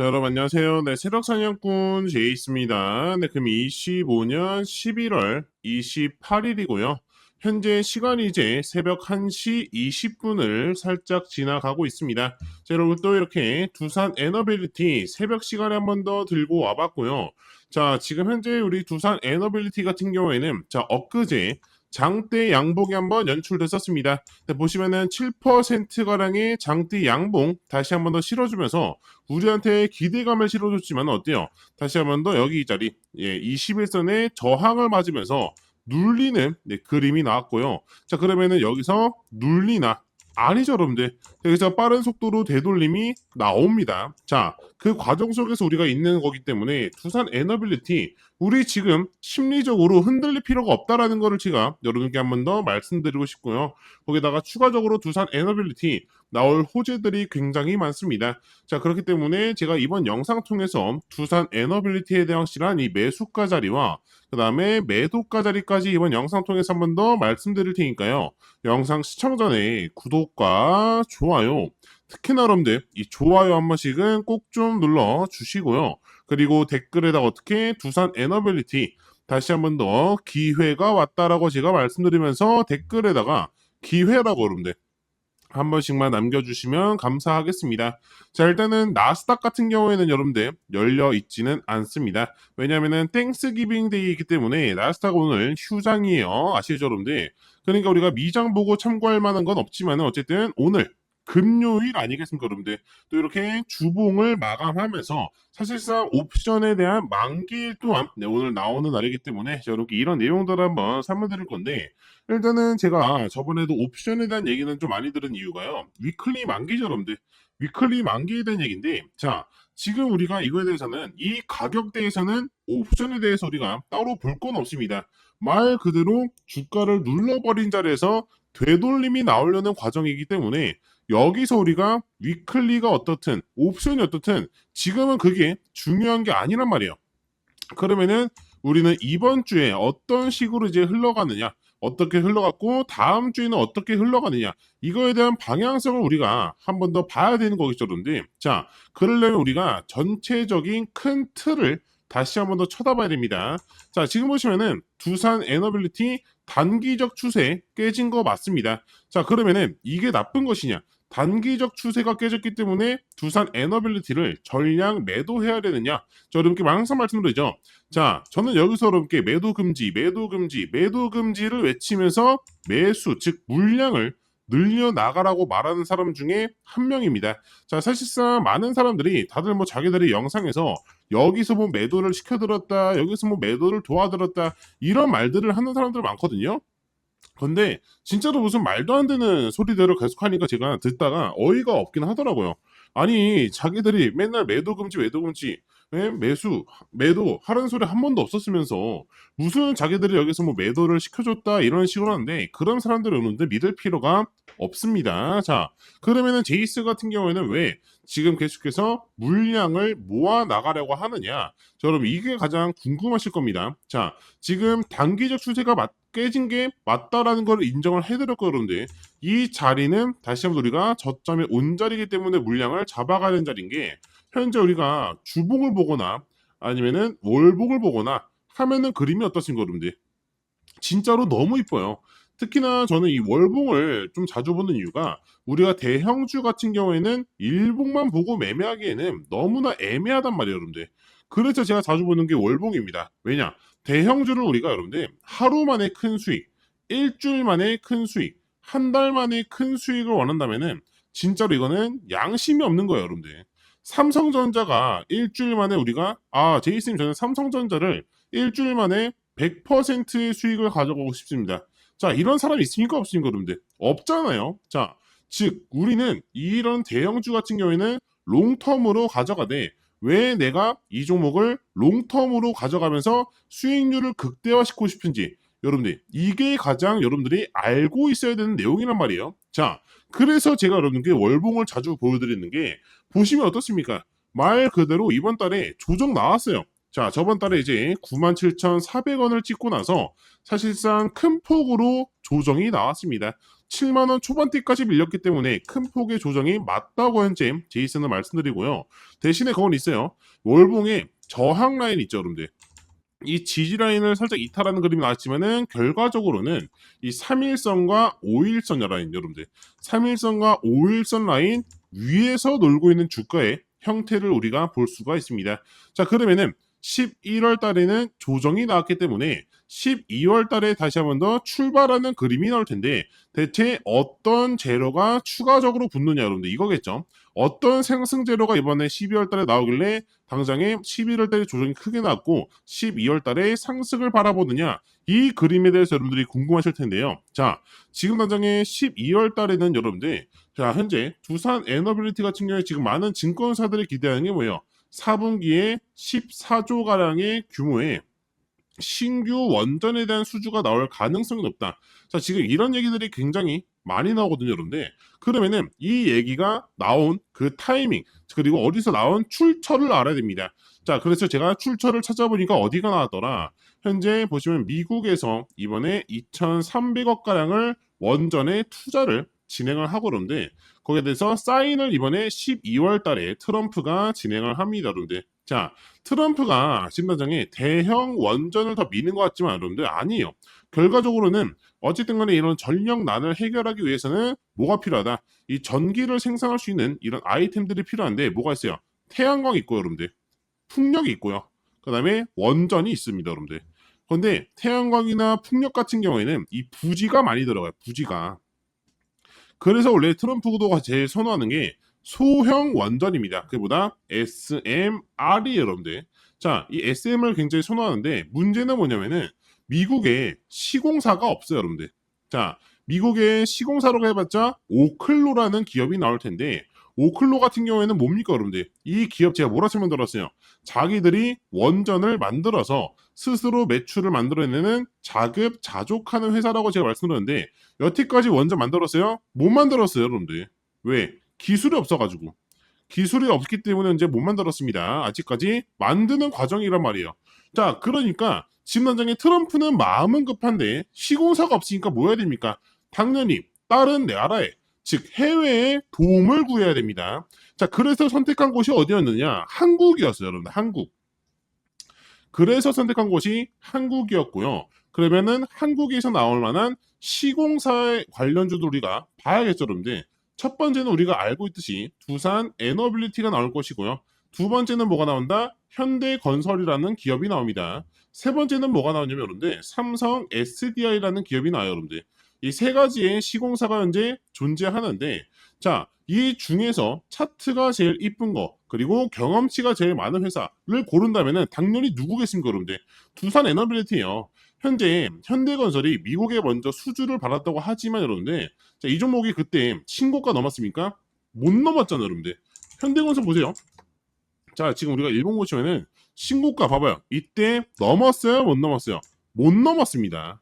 자, 여러분 안녕하세요. 네, 새벽 사냥꾼 제이스입니다. 네, 그럼 25년 11월 28일이고요. 현재 시간이 이제 새벽 1시 20분을 살짝 지나가고 있습니다. 자, 여러분 또 이렇게 두산 에너빌리티 새벽 시간에 한 번 더 들고 와봤고요. 자, 지금 현재 우리 두산 에너빌리티 같은 경우에는 자, 엊그제 장대 양봉이 한번 연출됐었습니다. 네, 보시면은 7%가량의 장대 양봉 다시 한번 더 실어주면서 우리한테 기대감을 실어줬지만 어때요? 다시 한번 더 여기 이 자리 예, 21선의 저항을 맞으면서 눌리는 네, 그림이 나왔고요. 자 그러면은 여기서 눌리나 아니죠 여러분들 여기서 빠른 속도로 되돌림이 나옵니다. 자 그 과정 속에서 우리가 있는 거기 때문에 두산 에너빌리티 우리 지금 심리적으로 흔들릴 필요가 없다라는 거를 제가 여러분께 한 번 더 말씀드리고 싶고요. 거기다가 추가적으로 두산 에너빌리티 나올 호재들이 굉장히 많습니다. 자 그렇기 때문에 제가 이번 영상 통해서 두산 에너빌리티에 대한 확실한 이 매수가 자리와 그 다음에 매도가 자리까지 이번 영상 통해서 한 번 더 말씀드릴 테니까요. 영상 시청 전에 구독과 좋아요 특히나 여러분들 이 좋아요 한 번씩은 꼭 좀 눌러 주시고요. 그리고 댓글에다 어떻게 두산 에너빌리티 다시 한 번 더 기회가 왔다라고 제가 말씀드리면서 댓글에다가 기회라고 여러분들 한 번씩만 남겨주시면 감사하겠습니다. 자 일단은 나스닥 같은 경우에는 여러분들 열려 있지는 않습니다. 왜냐하면은 땡스 기빙 데이이기 때문에 나스닥 오늘 휴장이에요. 아시죠 여러분들? 그러니까 우리가 미장 보고 참고할 만한 건 없지만 어쨌든 오늘 금요일 아니겠습니까, 여러분들? 또 이렇게 주봉을 마감하면서 사실상 옵션에 대한 만기 또한 네, 오늘 나오는 날이기 때문에 여러분께 이런 내용들을 한번 설명드릴 건데 일단은 제가 저번에도 옵션에 대한 얘기는 좀 많이 들은 이유가요. 위클리 만기죠, 여러분들. 위클리 만기에 대한 얘기인데 자 지금 우리가 이거에 대해서는 이 가격대에서는 옵션에 대해서 우리가 따로 볼 건 없습니다. 말 그대로 주가를 눌러버린 자리에서 되돌림이 나오려는 과정이기 때문에 여기서 우리가 위클리가 어떻든 옵션이 어떻든 지금은 그게 중요한 게 아니란 말이에요. 그러면은 우리는 이번 주에 어떤 식으로 이제 흘러가느냐, 어떻게 흘러갔고 다음 주에는 어떻게 흘러가느냐 이거에 대한 방향성을 우리가 한 번 더 봐야 되는 거겠죠, 여러분들. 자, 그러려면 우리가 전체적인 큰 틀을 다시 한 번 더 쳐다봐야 됩니다. 자, 지금 보시면은 두산 에너빌리티 단기적 추세 깨진 거 맞습니다. 자, 그러면은 이게 나쁜 것이냐? 단기적 추세가 깨졌기 때문에 두산 에너빌리티를 전량 매도해야 되느냐? 저 여러분께 항상 말씀드리죠. 자, 저는 여기서 여러분께 매도 금지, 매도 금지, 매도 금지를 외치면서 매수, 즉 물량을 늘려 나가라고 말하는 사람 중에 한 명입니다. 자, 사실상 많은 사람들이 다들 뭐 자기들의 영상에서 여기서 뭐 매도를 시켜들었다, 여기서 뭐 매도를 도와들었다, 이런 말들을 하는 사람들 많거든요. 근데 진짜로 무슨 말도 안 되는 소리대로 계속 하니까 제가 듣다가 어이가 없긴 하더라고요. 아니 자기들이 맨날 매도 금지 매도 금지 예? 매수 매도 하라는 소리 한 번도 없었으면서 무슨 자기들이 여기서 뭐 매도를 시켜줬다 이런 식으로 하는데 그런 사람들이 오는데 믿을 필요가 없습니다. 자 그러면은 제이스 같은 경우에는 왜 지금 계속해서 물량을 모아 나가려고 하느냐? 자, 여러분 이게 가장 궁금하실 겁니다. 자 지금 단기적 추세가 맞, 깨진 게 맞다라는 걸 인정을 해드렸고 여러분들 이 자리는 다시 한번 우리가 저점에 온 자리이기 때문에 물량을 잡아가는 자리인 게 현재 우리가 주봉을 보거나 아니면은 월봉을 보거나 하면은 그림이 어떻습니까 여러분들 진짜로 너무 이뻐요 특히나 저는 이 월봉을 좀 자주 보는 이유가 우리가 대형주 같은 경우에는 일봉만 보고 매매하기에는 너무나 애매하단 말이에요 여러분들 그래서 제가 자주 보는 게 월봉입니다 왜냐 대형주를 우리가 여러분들 하루 만에 큰 수익, 일주일 만에 큰 수익, 한 달 만에 큰 수익을 원한다면은 진짜로 이거는 양심이 없는 거예요, 여러분들. 삼성전자가 일주일 만에 우리가 아 제이스님 저는 삼성전자를 일주일 만에 100%의 수익을 가져가고 싶습니다. 자 이런 사람이 있습니까 없습니까 여러분들? 없잖아요. 자 즉 우리는 이런 대형주 같은 경우에는 롱텀으로 가져가되 왜 내가 이 종목을 롱텀으로 가져가면서 수익률을 극대화시키고 싶은지 여러분들 이게 가장 여러분들이 알고 있어야 되는 내용이란 말이에요. 자, 그래서 제가 여러분께 월봉을 자주 보여드리는 게 보시면 어떻습니까? 말 그대로 이번 달에 조정 나왔어요. 자, 저번 달에 이제 97,400원을 찍고 나서 사실상 큰 폭으로 조정이 나왔습니다. 7만 원 초반대까지 밀렸기 때문에 큰 폭의 조정이 맞다고 현재 제이슨은 말씀드리고요. 대신에 그건 있어요. 월봉에 저항 라인 있죠, 여러분들. 이 지지 라인을 살짝 이탈하는 그림이 나왔지만은 결과적으로는 이 3일선과 5일선 라인 여러분들 3일선과 5일선 라인 위에서 놀고 있는 주가의 형태를 우리가 볼 수가 있습니다. 자 그러면은 11월 달에는 조정이 나왔기 때문에 12월 달에 다시 한 번 더 출발하는 그림이 나올 텐데 대체 어떤 재료가 추가적으로 붙느냐 여러분들 이거겠죠. 어떤 상승 재료가 이번에 12월 달에 나오길래 당장에 11월 달에 조정이 크게 나왔고 12월 달에 상승을 바라보느냐 이 그림에 대해서 여러분들이 궁금하실 텐데요. 자, 지금 당장에 12월 달에는 여러분들 자, 현재 두산 에너빌리티 같은 경우에 지금 많은 증권사들이 기대하는 게 뭐예요? 4분기에 14조 가량의 규모의 신규 원전에 대한 수주가 나올 가능성이 높다. 자, 지금 이런 얘기들이 굉장히 많이 나오거든요, 여러분들. 그러면은 이 얘기가 나온 그 타이밍, 그리고 어디서 나온 출처를 알아야 됩니다. 자, 그래서 제가 출처를 찾아보니까 어디가 나왔더라. 현재 보시면 미국에서 이번에 2,300억 가량을 원전에 투자를 진행을 하고 그러는데 거기에 대해서 사인을 이번에 12월 달에 트럼프가 진행을 합니다, 여러분들. 자, 트럼프가 심단장에 대형 원전을 더 미는 것 같지만 여러분들 아니에요. 결과적으로는 어쨌든 간에 이런 전력난을 해결하기 위해서는 뭐가 필요하다? 이 전기를 생산할 수 있는 이런 아이템들이 필요한데 뭐가 있어요? 태양광 있고요, 여러분들. 풍력이 있고요. 그 다음에 원전이 있습니다, 여러분들. 그런데 태양광이나 풍력 같은 경우에는 이 부지가 많이 들어가요, 부지가. 그래서 원래 트럼프가 제일 선호하는 게 소형 원전입니다. 그보다 SMR이 여러분들. 자, 이 SM을 굉장히 선호하는데 문제는 뭐냐면은 미국에 시공사가 없어요, 여러분들. 자, 미국의 시공사로 해봤자 오클로라는 기업이 나올 텐데 오클로 같은 경우에는 뭡니까, 여러분들? 이 기업 제가 뭐라 설명 들었어요? 자기들이 원전을 만들어서 스스로 매출을 만들어내는 자급자족하는 회사라고 제가 말씀드렸는데 여태까지 원전 만들었어요? 못 만들었어요, 여러분들. 왜? 기술이 없어가지고. 기술이 없기 때문에 이제 못 만들었습니다. 아직까지 만드는 과정이란 말이에요. 자, 그러니까 지금 당장에 트럼프는 마음은 급한데 시공사가 없으니까 뭐 해야 됩니까? 당연히 다른 나라에 즉 해외에 도움을 구해야 됩니다. 자, 그래서 선택한 곳이 어디였느냐? 한국이었어요, 여러분들. 한국. 그래서 선택한 곳이 한국이었고요. 그러면은 한국에서 나올 만한 시공사의 관련주도 우리가 봐야겠죠, 여러분들. 첫 번째는 우리가 알고 있듯이 두산 에너빌리티가 나올 것이고요. 두 번째는 뭐가 나온다? 현대건설이라는 기업이 나옵니다. 세 번째는 뭐가 나오냐면 여러분들 삼성 SDI라는 기업이 나와요, 여러분들. 이 세 가지의 시공사가 현재 존재하는데 자, 이 중에서 차트가 제일 이쁜 거 그리고 경험치가 제일 많은 회사를 고른다면은 당연히 누구겠습니까, 여러분들? 두산 에너빌리티예요. 현재 현대건설이 미국에 먼저 수주를 받았다고 하지만 여러분들 자, 이 종목이 그때 신고가 넘었습니까? 못 넘었잖아요, 여러분들. 현대건설 보세요. 자, 지금 우리가 일본 보시면은 신고가 봐봐요. 이때 넘었어요? 못 넘었어요? 못 넘었습니다.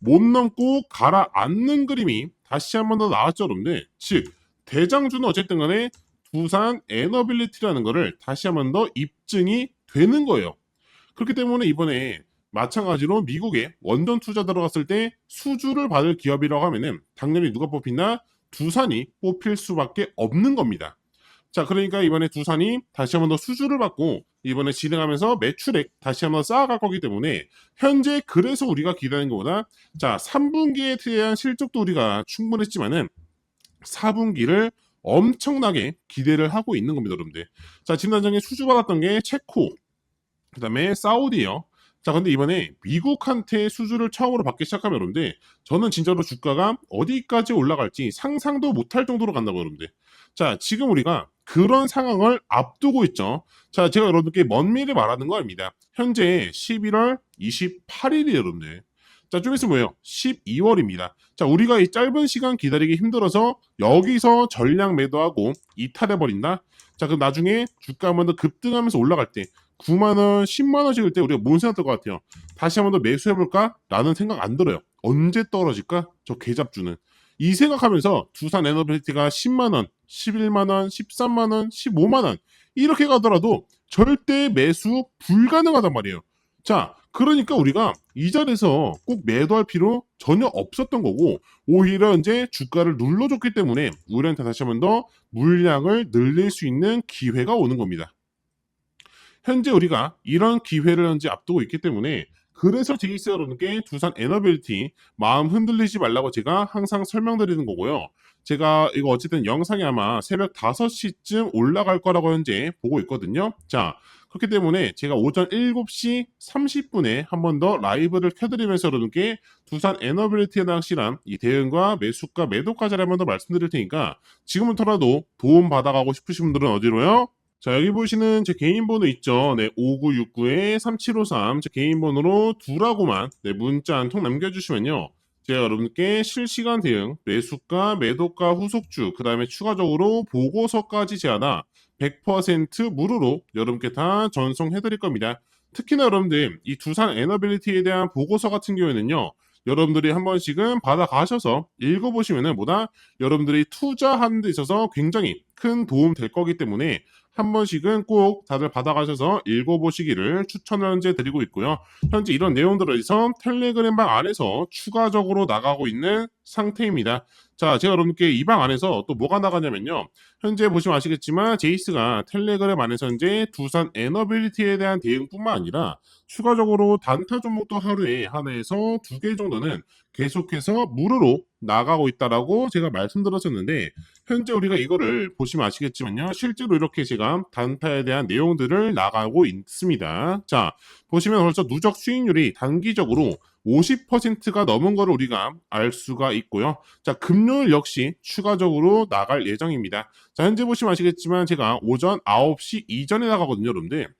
못 넘고 가라앉는 그림이 다시 한 번 더 나왔죠, 여러분들. 즉, 대장주는 어쨌든 간에 두산 에너빌리티라는 거를 다시 한 번 더 입증이 되는 거예요. 그렇기 때문에 이번에 마찬가지로 미국에 원전 투자 들어갔을 때 수주를 받을 기업이라고 하면은 당연히 누가 뽑히나 두산이 뽑힐 수밖에 없는 겁니다. 자, 그러니까 이번에 두산이 다시 한번 더 수주를 받고 이번에 진행하면서 매출액 다시 한번 쌓아갈 거기 때문에 현재 그래서 우리가 기대하는 것보다 자, 3분기에 대한 실적도 우리가 충분했지만은 4분기를 엄청나게 기대를 하고 있는 겁니다, 여러분들. 자, 지금 당장에 수주 받았던 게 체코, 그 다음에 사우디요. 자, 근데 이번에 미국한테 수주를 처음으로 받기 시작하면 여러분들, 저는 진짜로 주가가 어디까지 올라갈지 상상도 못할 정도로 간다고 여러분들. 자, 지금 우리가 그런 상황을 앞두고 있죠. 자, 제가 여러분께 먼 미래 말하는 거 아닙니다. 현재 11월 28일이 여러분들. 자, 좀 있으면 뭐예요? 12월입니다. 자, 우리가 이 짧은 시간 기다리기 힘들어서 여기서 전량 매도하고 이탈해버린다? 자, 그럼 나중에 주가 한 번 더 급등하면서 올라갈 때 9만원, 10만원씩일 때 우리가 뭔 생각 들것 같아요? 다시 한 번 더 매수해볼까? 라는 생각 안 들어요. 언제 떨어질까? 저 개잡주는. 이 생각하면서 두산 에너빌리티가 10만원, 11만원, 13만원, 15만원 이렇게 가더라도 절대 매수 불가능하단 말이에요. 자, 그러니까 우리가 이 자리에서 꼭 매도할 필요 전혀 없었던 거고 오히려 이제 주가를 눌러줬기 때문에 우리한테 다시 한번 더 물량을 늘릴 수 있는 기회가 오는 겁니다. 현재 우리가 이런 기회를 현재 앞두고 있기 때문에 그래서 제이스 여러분께 두산 에너빌티 마음 흔들리지 말라고 제가 항상 설명드리는 거고요. 제가 이거 어쨌든 영상이 아마 새벽 5시쯤 올라갈 거라고 현재 보고 있거든요. 자, 그렇기 때문에 제가 오전 7시 30분에 한 번 더 라이브를 켜드리면서 여러분께 두산 에너빌리티에 실한 이 대응과 매수가 매도까지를 한번 더 말씀드릴 테니까 지금부터라도 도움 받아가고 싶으신 분들은 어디로요? 자, 여기 보시는 제 개인 번호 있죠? 네, 5969-3753. 제 개인 번호로 두라고만 네, 문자 한 통 남겨주시면요. 제가 여러분께 실시간 대응, 매수가, 매도가, 후속주, 그 다음에 추가적으로 보고서까지 제하나 100% 무료로 여러분께 다 전송해드릴 겁니다. 특히나 여러분들 이 두산 에너빌리티에 대한 보고서 같은 경우에는요. 여러분들이 한 번씩은 받아가셔서 읽어보시면은 뭐다 여러분들이 투자하는 데 있어서 굉장히 큰 도움 될 거기 때문에 한 번씩은 꼭 다들 받아가셔서 읽어보시기를 추천을 현재 드리고 있고요. 현재 이런 내용들을 해서 텔레그램방 안에서 추가적으로 나가고 있는 상태입니다. 자, 제가 여러분께 이 방 안에서 또 뭐가 나가냐면요. 현재 보시면 아시겠지만 제이스가 텔레그램 안에서 현재 두산 에너빌리티에 대한 대응뿐만 아니라 추가적으로 단타 종목도 하루에 하나에서 두 개 정도는 계속해서 무료로 나가고 있다라고 제가 말씀드렸었는데 현재 우리가 이거를 보시면 아시겠지만요. 실제로 이렇게 제가 단타에 대한 내용들을 나가고 있습니다. 자, 보시면 벌써 누적 수익률이 단기적으로 50%가 넘은 거를 우리가 알 수가 있고요. 자, 금요일 역시 추가적으로 나갈 예정입니다. 자, 현재 보시면 아시겠지만 제가 오전 9시 이전에 나가거든요, 여러분들.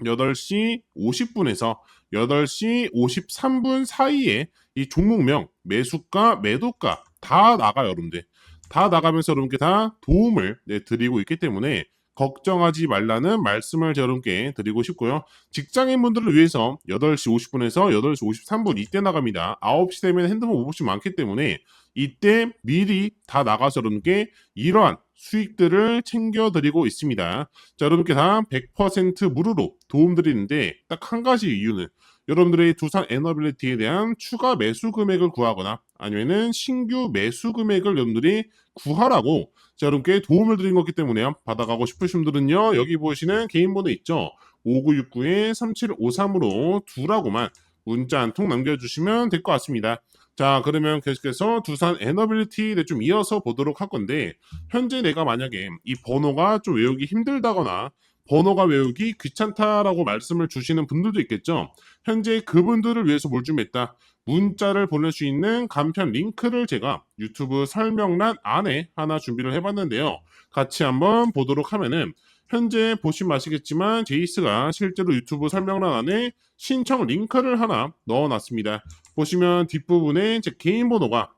8시 50분에서 8시 53분 사이에 이 종목명, 매수가, 매도가 다 나가요, 여러분들. 다 나가면서 여러분께 다 도움을 네, 드리고 있기 때문에 걱정하지 말라는 말씀을 여러분께 드리고 싶고요. 직장인분들을 위해서 8시 50분에서 8시 53분 이때 나갑니다. 9시 되면 핸드폰 오버시 많기 때문에 이때 미리 다 나가서 여러분께 이러한 수익들을 챙겨드리고 있습니다. 자, 여러분께 다 100% 무료로 도움드리는데 딱 한 가지 이유는 여러분들의 두산 에너빌리티에 대한 추가 매수 금액을 구하거나 아니면은 신규 매수 금액을 여러분들이 구하라고 자, 여러분께 도움을 드린 거기 때문에요. 받아가고 싶으신 분들은요. 여기 보시는 개인 번호 있죠. 5969-3753으로 두라고만 문자 한 통 남겨주시면 될 것 같습니다. 자, 그러면 계속해서 두산 에너빌리티를 좀 이어서 보도록 할 건데, 현재 내가 만약에 이 번호가 좀 외우기 힘들다거나, 번호가 외우기 귀찮다라고 말씀을 주시는 분들도 있겠죠. 현재 그분들을 위해서 뭘 준비했다. 문자를 보낼 수 있는 간편 링크를 제가 유튜브 설명란 안에 하나 준비를 해봤는데요. 같이 한번 보도록 하면은 현재 보시면 아시겠지만 제이스가 실제로 유튜브 설명란 안에 신청 링크를 하나 넣어놨습니다. 보시면 뒷부분에 제 개인 번호가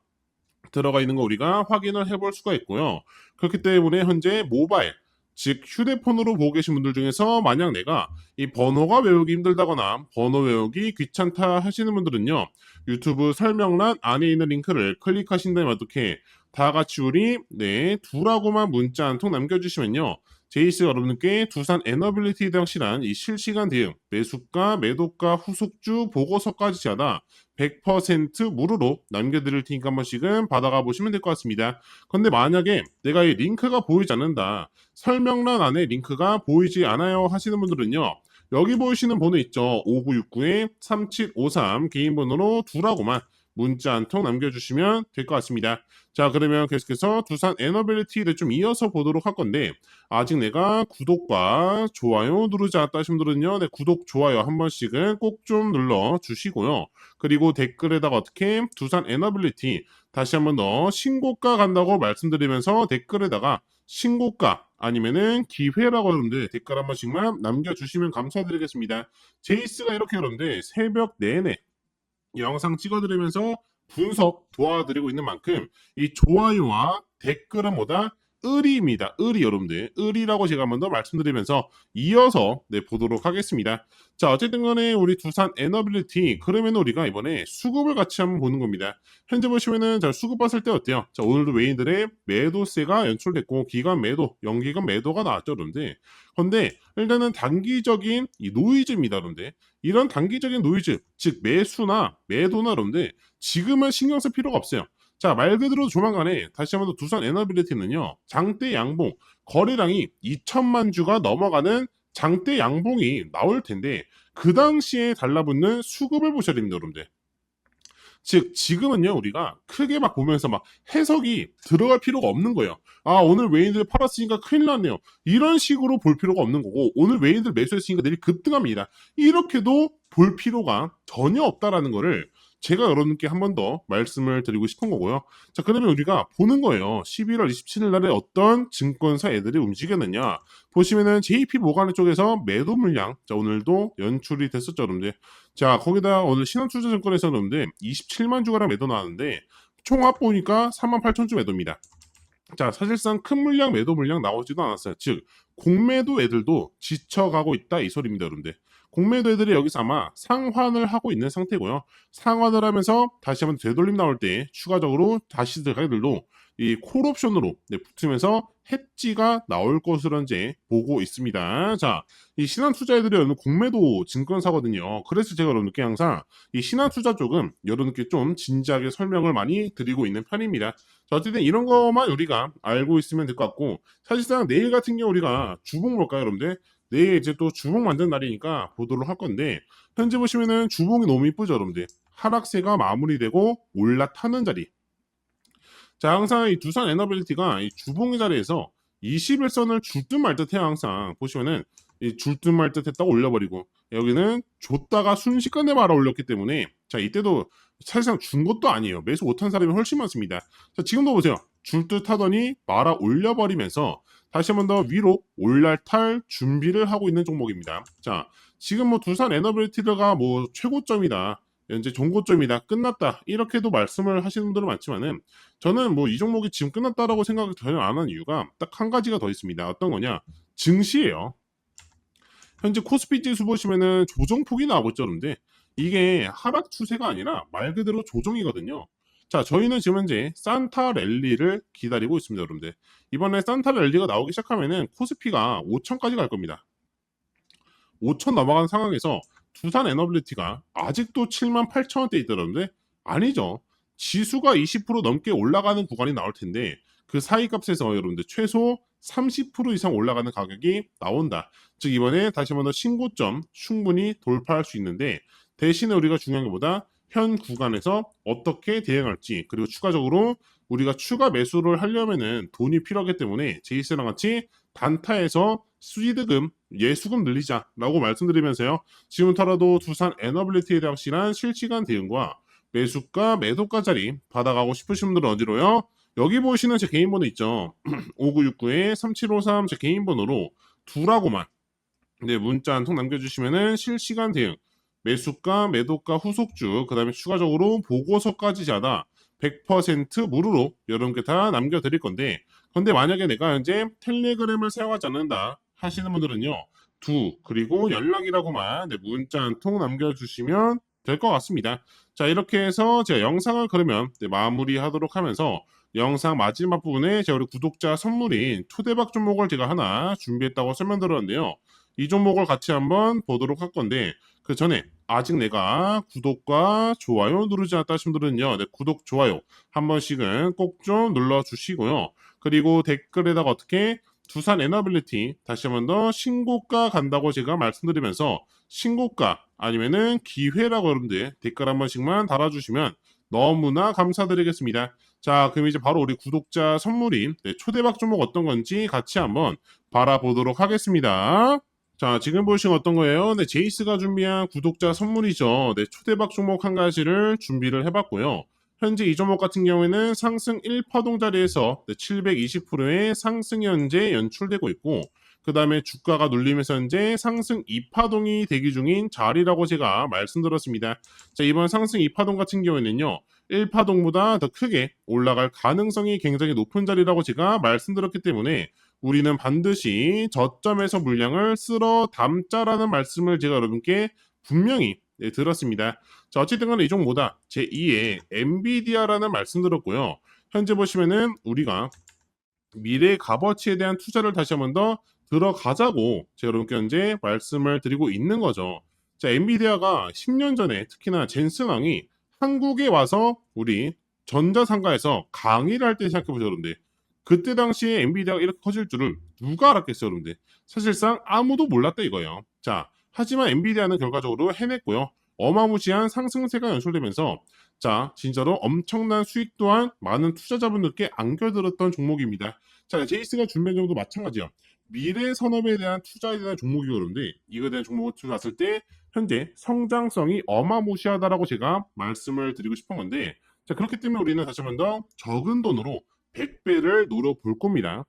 들어가 있는 거 우리가 확인을 해볼 수가 있고요. 그렇기 때문에 현재 모바일 즉 휴대폰으로 보고 계신 분들 중에서 만약 내가 이 번호가 외우기 힘들다거나 번호 외우기 귀찮다 하시는 분들은요 유튜브 설명란 안에 있는 링크를 클릭하신 다음에 어떻게 다 같이 우리 네 두라고만 문자 한 통 남겨주시면요 제이스 여러분께 두산 에너빌리티 당실한 이 실시간 대응 매수가 매도가 후속주 보고서까지 제하다 100% 무료로 남겨드릴 테니까 한 번씩은 받아가 보시면 될 것 같습니다. 근데 만약에 내가 이 링크가 보이지 않는다 설명란 안에 링크가 보이지 않아요 하시는 분들은요 여기 보이시는 번호 있죠 5969-3753 개인 번호로 두라고만 문자 한 통 남겨주시면 될 것 같습니다. 자, 그러면 계속해서 두산 에너빌리티를 좀 이어서 보도록 할 건데, 아직 내가 구독과 좋아요 누르지 않았다 하신 분들은요, 네, 구독, 좋아요 한 번씩은 꼭 좀 눌러 주시고요. 그리고 댓글에다가 어떻게 두산 에너빌리티 다시 한번 더 신고가 간다고 말씀드리면서 댓글에다가 신고가 아니면은 기회라고 여러분들 댓글 한 번씩만 남겨주시면 감사드리겠습니다. 제이스가 이렇게 여러분들 새벽 내내 영상 찍어드리면서 분석 도와드리고 있는 만큼 이 좋아요와 댓글은 뭐다 을이입니다. 을이 여러분들 을이라고 제가 한번 더 말씀드리면서 이어서 네, 보도록 하겠습니다. 자 어쨌든 간에 우리 두산 에너빌리티 그러면 우리가 이번에 수급을 같이 한번 보는 겁니다. 현재 보시면은 자 수급 봤을 때 어때요? 자 오늘도 외인들의 매도세가 연출됐고 기간 매도, 연기간 매도가 나왔죠, 여러분들. 근데 일단은 단기적인 이 노이즈입니다, 여러분들. 이런 단기적인 노이즈, 즉 매수나 매도나 여러분들 지금은 신경 쓸 필요가 없어요. 자, 말 그대로 조만간에 다시 한번 더 두산 에너빌리티는요. 장대 양봉 거래량이 2천만 주가 넘어가는 장대 양봉이 나올 텐데 그 당시에 달라붙는 수급을 보셔야 됩니다, 여러분들. 즉 지금은요 우리가 크게 막 보면서 막 해석이 들어갈 필요가 없는 거예요. 아 오늘 외인들 팔았으니까 큰일 났네요. 이런 식으로 볼 필요가 없는 거고 오늘 외인들 매수했으니까 내일 급등합니다. 이렇게도 볼 필요가 전혀 없다라는 거를 제가 여러분께 한 번 더 말씀을 드리고 싶은 거고요. 자, 그러면 우리가 보는 거예요. 11월 27일 날에 어떤 증권사 애들이 움직였느냐. 보시면은 JP 모가네 쪽에서 매도 물량, 자, 오늘도 연출이 됐었죠, 여러분들. 자, 거기다 오늘 신한투자증권에서 여러분들 27만 주가량 매도 나왔는데, 총합 보니까 3만 8천 주 매도입니다. 자, 사실상 큰 물량 매도 물량 나오지도 않았어요. 즉, 공매도 애들도 지쳐가고 있다 이 소리입니다, 여러분들. 공매도 애들이 여기서 아마 상환을 하고 있는 상태고요. 상환을 하면서 다시 한번 되돌림 나올 때 추가적으로 다시 들어가기들도 이 콜옵션으로 네, 붙으면서 해지가 나올 것으로 이제 보고 있습니다. 자, 이 신한 투자애들이 여러분 공매도 증권사거든요. 그래서 제가 여러분께 항상 이 신한 투자 쪽은 여러분께 좀 진지하게 설명을 많이 드리고 있는 편입니다. 자, 어쨌든 이런 것만 우리가 알고 있으면 될 것 같고 사실상 내일 같은 경우 우리가 주봉 볼까요, 여러분들? 내일 이제 또 주봉 만든 날이니까 보도록 할 건데 현재 보시면은 주봉이 너무 이쁘죠, 여러분들. 하락세가 마무리되고 올라타는 자리. 자, 항상 이 두산 에너빌리티가 이 주봉의 자리에서 21선을 줄듯 말듯 해요, 항상. 보시면은 이 줄듯 말듯 했다가 올려버리고 여기는 줬다가 순식간에 말아 올렸기 때문에 자, 이때도 사실상 준 것도 아니에요. 매수 못한 사람이 훨씬 많습니다. 자, 지금도 보세요. 줄 듯 하더니 말아 올려버리면서 다시 한번 더 위로 올랄탈 준비를 하고 있는 종목입니다. 자, 지금 뭐 두산 에너빌리티가 뭐 최고점이다. 현재 종고점이다. 끝났다. 이렇게도 말씀을 하시는 분들은 많지만은 저는 뭐 이 종목이 지금 끝났다라고 생각을 전혀 안 하는 이유가 딱 한 가지가 더 있습니다. 어떤 거냐? 증시예요. 현재 코스피 지수 보시면은 조정폭이 나오고 있죠, 여러분들. 이게 하락 추세가 아니라 말 그대로 조정이거든요. 자, 저희는 지금 현재 산타 랠리를 기다리고 있습니다, 여러분들. 이번에 산타 랠리가 나오기 시작하면은 코스피가 5천까지 갈 겁니다. 5천 넘어간 상황에서 두산 에너빌리티가 아직도 7만 8천 원대 있더라는데 아니죠. 지수가 20% 넘게 올라가는 구간이 나올 텐데 그 사이 값에서 여러분들 최소 30% 이상 올라가는 가격이 나온다. 즉 이번에 다시 한번 더 신고점 충분히 돌파할 수 있는데 대신에 우리가 중요한 것보다 현 구간에서 어떻게 대응할지 그리고 추가적으로 우리가 추가 매수를 하려면은 돈이 필요하기 때문에 제이스랑 같이 단타에서 수지득금 예수금 늘리자라고 말씀드리면서요. 지금부터라도 두산 에너빌리티에 대한 확실한 실시간 대응과 매수가 매도가 자리 받아가고 싶으신 분들은 어디로요? 여기 보시는 제 개인 번호 있죠. 5969에 3753 제 개인 번호로 두라고만 네, 문자 한 통 남겨주시면은 실시간 대응 매수가, 매도가, 후속주, 그 다음에 추가적으로 보고서까지 자다 100% 무료로 여러분께 다 남겨드릴 건데 근데 만약에 내가 현재 텔레그램을 사용하지 않는다 하시는 분들은요 두 그리고 연락이라고만 네, 문자 한 통 남겨주시면 될 것 같습니다. 자 이렇게 해서 제가 영상을 그러면 네, 마무리하도록 하면서 영상 마지막 부분에 제가 우리 구독자 선물인 초대박 종목을 제가 하나 준비했다고 설명드렸는데요. 이 종목을 같이 한번 보도록 할 건데 그 전에 아직 내가 구독과 좋아요 누르지 않았다 하신 분들은요 네, 구독 좋아요 한 번씩은 꼭 좀 눌러 주시고요 그리고 댓글에다가 어떻게 두산 에너빌리티 다시 한번 더 신고가 간다고 제가 말씀드리면서 신고가 아니면은 기회라고 여러분들 댓글 한 번씩만 달아주시면 너무나 감사드리겠습니다. 자, 그럼 이제 바로 우리 구독자 선물인 네, 초대박 종목 어떤 건지 같이 한번 바라보도록 하겠습니다. 자, 지금 보시는 어떤 거예요? 네, 제이스가 준비한 구독자 선물이죠. 네, 초대박 종목 한 가지를 준비를 해봤고요. 현재 이 종목 같은 경우에는 상승 1파동 자리에서 720%의 상승이 현재 연출되고 있고 그 다음에 주가가 눌리면서 현재 상승 2파동이 대기 중인 자리라고 제가 말씀드렸습니다. 자 이번 상승 2파동 같은 경우에는요 1파동보다 더 크게 올라갈 가능성이 굉장히 높은 자리라고 제가 말씀드렸기 때문에 우리는 반드시 저점에서 물량을 쓸어 담자라는 말씀을 제가 여러분께 분명히 네, 들었습니다. 자, 어쨌든 간에 이 종목보다 제2의 엔비디아라는 말씀 드렸고요. 현재 보시면은 우리가 미래 값어치에 대한 투자를 다시 한 번 더 들어가자고 제가 여러분께 현재 말씀을 드리고 있는 거죠. 자, 엔비디아가 10년 전에 특히나 젠슨왕이 한국에 와서 우리 전자상가에서 강의를 할 때 생각해보죠, 여러분들. 그때 당시에 엔비디아가 이렇게 커질 줄을 누가 알았겠어요, 여러분들. 사실상 아무도 몰랐다 이거예요. 자, 하지만 엔비디아는 결과적으로 해냈고요. 어마무시한 상승세가 연출되면서 자, 진짜로 엄청난 수익 또한 많은 투자자분들께 안겨들었던 종목입니다. 자, 제이스가 준비한 정도 마찬가지요. 미래 산업에 대한 투자에 대한 종목이 그런데 이거에 대한 종목을 봤을 때 현재 성장성이 어마무시하다라고 제가 말씀을 드리고 싶은 건데 자, 그렇기 때문에 우리는 다시 한번 더 적은 돈으로 100배를 노려볼 겁니다.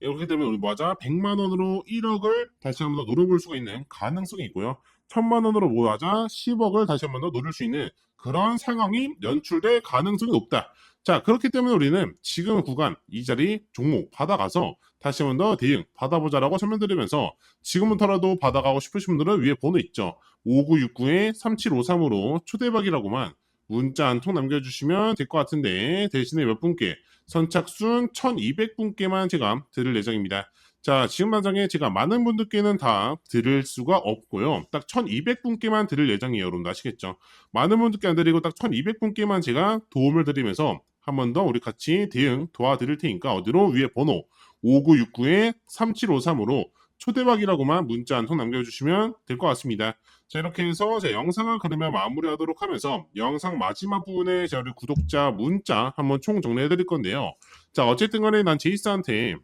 이렇게 되면 우리 뭐하자? 100만 원으로 1억을 다시 한번 더 노려볼 수가 있는 가능성이 있고요. 1000만 원으로 뭐하자? 10억을 다시 한번 더 노릴 수 있는 그런 상황이 연출될 가능성이 높다. 자, 그렇기 때문에 우리는 지금 구간 이 자리 종목 받아가서 다시 한번 더 대응 받아보자라고 설명드리면서 지금부터라도 받아가고 싶으신 분들은 위에 번호 있죠. 5969에 3753으로 초대박이라고만 문자 한 통 남겨주시면 될 것 같은데 대신에 몇 분께 선착순 1200분께만 제가 드릴 예정입니다. 자, 지금 당장에 제가 많은 분들께는 다 드릴 수가 없고요. 딱 1200분께만 드릴 예정이에요. 여러분들 아시겠죠? 많은 분들께 안 드리고 딱 1200분께만 제가 도움을 드리면서 한 번 더 우리 같이 대응 도와드릴 테니까 어디로 위에 번호 5969에 3753으로 초대박이라고만 문자 한 통 남겨주시면 될 것 같습니다. 자 이렇게 해서 제 영상을 그러면 마무리하도록 하면서 영상 마지막 부분에 제 우리 구독자 문자 한번 총 정리해 드릴 건데요. 자 어쨌든 간에 난 제이스한테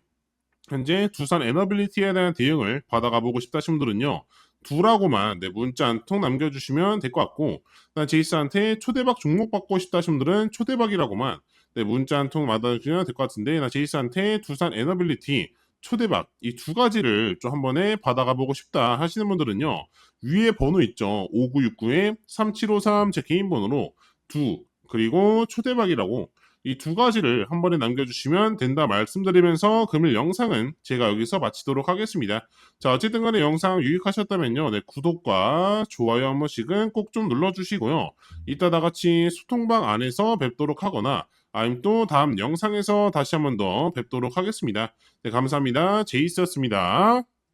현재 두산 에너빌리티에 대한 대응을 받아가 보고 싶다 하신 분들은요. 두라고만 내 문자 한 통 남겨주시면 될 것 같고 난 제이스한테 초대박 종목 받고 싶다 하신 분들은 초대박이라고만 내 문자 한 통 받아주시면 될 것 같은데 나 제이스한테 두산 에너빌리티 초대박 이 두 가지를 좀 한 번에 받아가 보고 싶다 하시는 분들은요 위에 번호 있죠 5969에 3753 제 개인 번호로 두 그리고 초대박이라고 이 두 가지를 한 번에 남겨주시면 된다 말씀드리면서 금일 영상은 제가 여기서 마치도록 하겠습니다. 자 어쨌든 간에 영상 유익하셨다면요 네, 구독과 좋아요 한 번씩은 꼭 좀 눌러주시고요. 이따 다 같이 소통방 안에서 뵙도록 하거나 아니면 또 다음 영상에서 다시 한 번 더 뵙도록 하겠습니다. 네 감사합니다. 제이스였습니다.